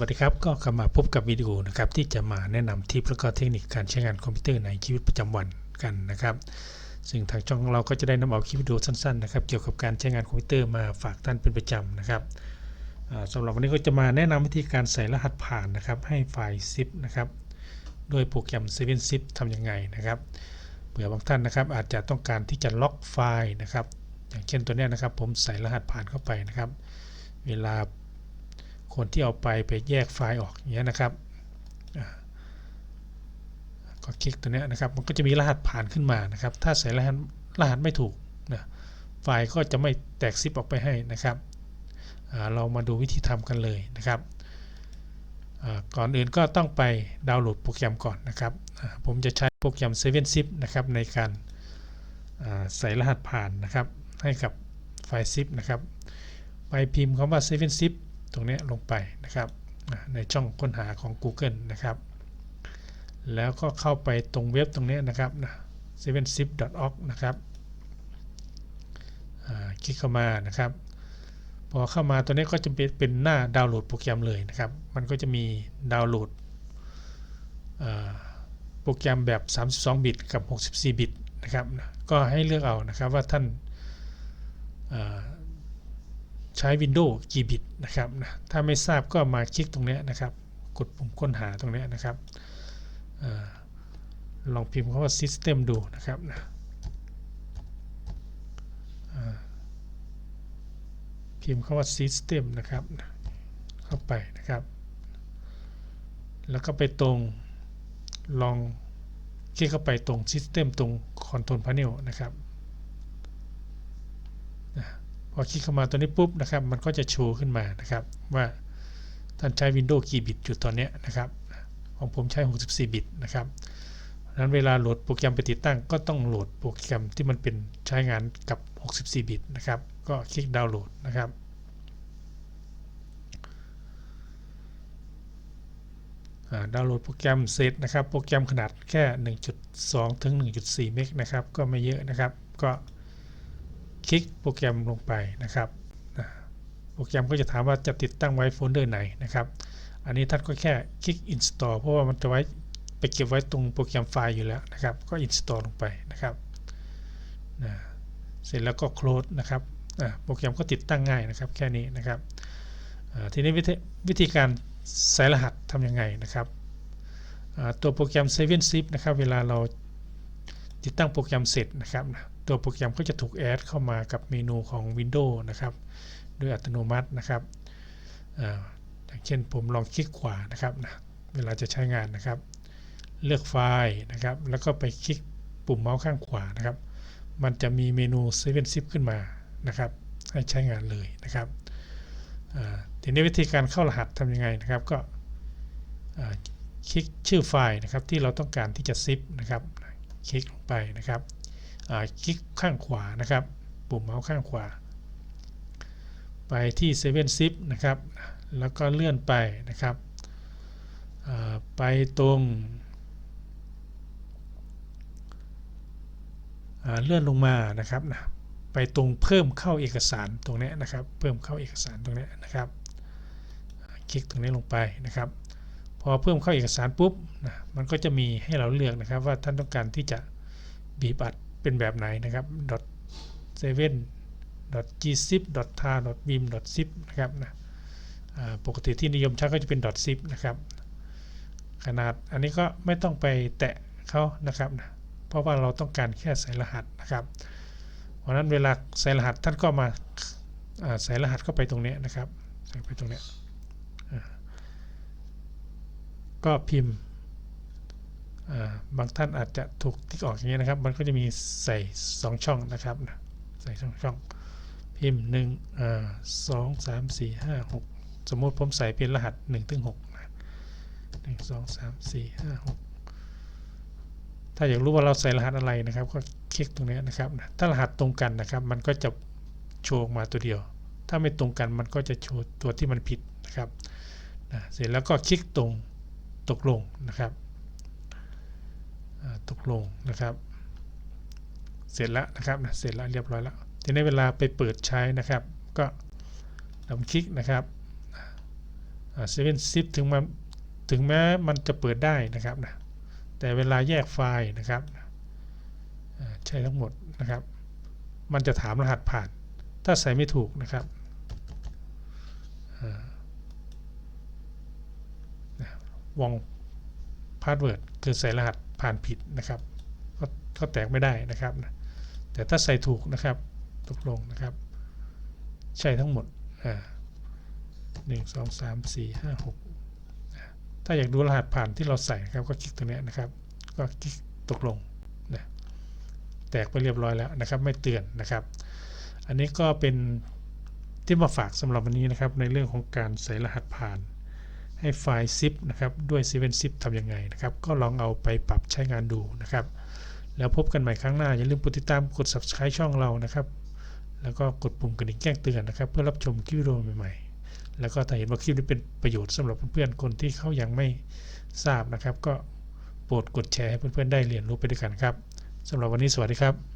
วัสดีครับ ก็กลับมาพบกับวิดีโอนะครับที่จะมาแนะนำทิปและก็เทคนิคการใช้งานคอมพิวเตอร์ในชีวิตประจำวันกันนะครับ ซึ่งทางช่องเราก็จะได้นำเอาคลิปวิดีโอสั้นๆนะครับเกี่ยวกับการใช้งานคอมพิวเตอร์มาฝากท่านเป็นประจำนะครับอ่าสำหรับวันนี้ก็จะมาแนะนำวิธีการใส่รหัสผ่านนะครับให้ไฟล์ zip นะครับโดยโปรแกรม 7 zip ทำยังไงนะครับเผื่อบางท่านนะครับอาจจะต้องการที่จะล็อกไฟล์นะครับ อย่างเช่นตัวเนี้ยนะครับ ผมใส่รหัสผ่านเข้าไปนะครับ เวลา คนที่เอาไปไปแยกไฟล์ออกอย่างเงี้ยนะครับก็คลิกตัวเนี้ยนะครับ มันก็จะมีรหัสผ่านขึ้นมานะครับ ถ้าใส่รหัสรหัสไม่ถูกนะไฟล์ก็จะไม่แตกซิปออกไปให้นะครับเรามาดูวิธีทำกันเลยนะครับ ก่อนอื่นก็ต้องไปดาวน์โหลดโปรแกรมก่อนนะครับ ผมจะใช้โปรแกรม 7 zip นะครับในการใส่รหัสผ่านนะครับ ให้กับไฟล์ zip นะครับ ไปพิมพ์คำว่า 7 zip ตรงนี้ลงไปนะครับในช่องค้นหาของ Google นะครับ แล้วก็เข้าไปตรงเว็บตรงนี้นะครับ 7zip.org นะครับคลิกเข้ามานะครับ พอเข้ามาตัวนี้ก็จะเป็นหน้าดาวน์โหลดโปรแกรมเลยนะครับ มันก็จะมีดาวน์โหลดโปรแกรมแบบ 32 บิต กับ 64 บิตนะครับ ก็ให้เลือกเอานะครับว่าท่าน ใช้ Windows กี่บิตนะครับนะถ้าไม่ทราบก็มาคลิกตรงนี้นะครับ กดปุ่มค้นหาตรงนี้นะครับอลองพิมพ์คำว่า System ดูนะครับนะพิมพ์คำว่า System นะครับ เข้าไปนะครับ แล้วก็ไปตรงลองคลิกเข้าไปตรง System ตรง Control Panel นะครับ พอคลิกเข้ามาตัวนี้ปุ๊บนะครับ มันก็จะโชว์ขึ้นมานะครับ ว่าท่านใช้ Windows กี่บิตอยู่ตอนนี้นะครับของผมใช้ 64 บิตนะครับนั้นเวลาโหลดโปรแกรมไปติดตั้ง ก็ต้องโหลดโปรแกรมที่มันเป็นใช้งานกับ 64 บิตนะครับ ก็คลิกดาวน์โหลดนะครับ ดาวน์โหลดโปรแกรมเสร็จนะครับ โปรแกรมขนาดแค่ 1.2 ถึง 1.4 เมกนะครับ ก็ไม่เยอะนะครับ ก็ คลิกโปรแกรมลงไปนะครับโปรแกรมก็จะถามว่าจะติดตั้งไว้โฟลเดอร์ไหนนะครับ อันนี้ท่านก็แค่คลิก install เพราะว่ามันจะไว้ไปเก็บไว้ตรงโปรแกรมไฟล์อยู่แล้วนะครับ ก็ install ลงไปนะครับนะเสร็จแล้วก็ close นะครับโปรแกรมก็ติดตั้งง่ายนะครับ แค่นี้นะครับทีนี้วิธีการใส่รหัสทำยังไงนะครับตัวโปรแกรม 7 zip นะครับ เวลาเราติดตั้งโปรแกรมเสร็จนะครับ ตัวโปรแกรมก็จะถูกแอดเข้ามากับเมนูของ Windows นะครับ โดยอัตโนมัตินะครับอย่างเช่นผมลองคลิกขวานะครับนะเวลาจะใช้งานนะครับ เลือกไฟล์นะครับ แล้วก็ไปคลิกปุ่มเมาส์ข้างขวานะครับ มันจะมีเมนู7 zip ขึ้นมานะครับ ให้ใช้งานเลยนะครับทีนี้วิธีการเข้ารหัสทำยังไงนะครับ ก็คลิกชื่อไฟล์นะครับที่เราต้องการที่จะซิปนะครับ คลิกลงไปนะครับ คลิกข้างขวานะครับ ปุ่มเมาส์ข้างขวา ไปที่7 zip นะครับ แล้วก็เลื่อนไปนะครับไปตรงเลื่อนลงมานะครับนะไปตรงเพิ่มเข้าเอกสารตรงนี้นะครับ เพิ่มเข้าเอกสารตรงนี้นะครับคลิกตรงนี้ลงไปนะครับ พอเพิ่มเข้าเอกสารปุ๊บนะมันก็จะมีให้เราเลือกนะครับว่าท่านต้องการที่จะบีบอัด เป็นแบบไหนนะครับ .7 .gzip .tar .vim .zip นะครับนะปกติที่นิยมใช้ก็จะเป็น .zip นะครับ ขนาดอันนี้ก็ไม่ต้องไปแตะเขานะครับนะเพราะว่าเราต้องการแค่ใส่รหัสนะครับ เพราะนั้นเวลาใส่รหัสท่านก็มาใส่รหัสเข้าไปตรงนี้นะครับ ใส่ไปตรงนี้ก็พิมพ์ บางท่านอาจจะถูกติ๊กออกอย่างนี้นะครับ มันก็จะมีใส่ 2 ช่องนะครับนะใส่ช่องช่องพิมพ์1อ่าสองสามสี่ห้าหกสมมติผมใส่เป็นรหัส1ถึง6นะหนึ่งสองสามสี่ห้าหกถ้าอยากรู้ว่าเราใส่รหัสอะไรนะครับ ก็คลิกตรงนี้นะครับถ้ารหัสตรงกันนะครับ มันก็จะโชว์มาตัวเดียว ถ้าไม่ตรงกันมันก็จะโชว์ตัวที่มันผิดนะครับนะเสร็จแล้วก็คลิกตรงตกลงนะครับ ตกลงนะครับ เสร็จแล้วนะครับเสร็จแล้วเรียบร้อยแล้วทีนี้เวลาไปเปิดใช้นะครับ ก็ดับคลิกนะครับเซเว่นซิปถึงมันถึงแม้มันจะเปิดได้นะครับนะแต่เวลาแยกไฟล์นะครับใช้ทั้งหมดนะครับ มันจะถามรหัสผ่าน ถ้าใส่ไม่ถูกนะครับวงพาสเวิร์ดคือใส่รหัส ผ่านผิดนะครับก็ก็แตกไม่ได้นะครับ แต่ถ้าใส่ถูกนะครับตกลงนะครับ ใช่ทั้งหมดอ่าหนึ่งสองสามสี่ห้าหกถ้าอยากดูรหัสผ่านที่เราใส่นะครับ ก็คลิกตรงนี้นะครับ ก็คลิกตกลงนะแตกไปเรียบร้อยแล้วนะครับ ไม่เตือนนะครับ อันนี้ก็เป็นที่มาฝากสำหรับวันนี้นะครับ ในเรื่องของการใส่รหัสผ่าน ให้ไฟล์ zip นะครับด้วย 7 zip ทำยังไงนะครับ ก็ลองเอาไปปรับใช้งานดูนะครับ แล้วพบกันใหม่ครั้งหน้า อย่าลืมกดติดตามกด subscribe ช่องเรานะครับ แล้วก็กดปุ่มกระดิ่งแจ้งเตือนนะครับ เพื่อรับชมคลิปวิดีโอใหม่ๆ แล้วก็ถ้าเห็นว่าคลิปนี้เป็นประโยชน์สำหรับเพื่อนๆคนที่เขายังไม่ทราบนะครับ ก็โปรดกดแชร์ให้เพื่อนๆได้เรียนรู้ไปด้วยกันครับสำหรับวันนี้สวัสดีครับ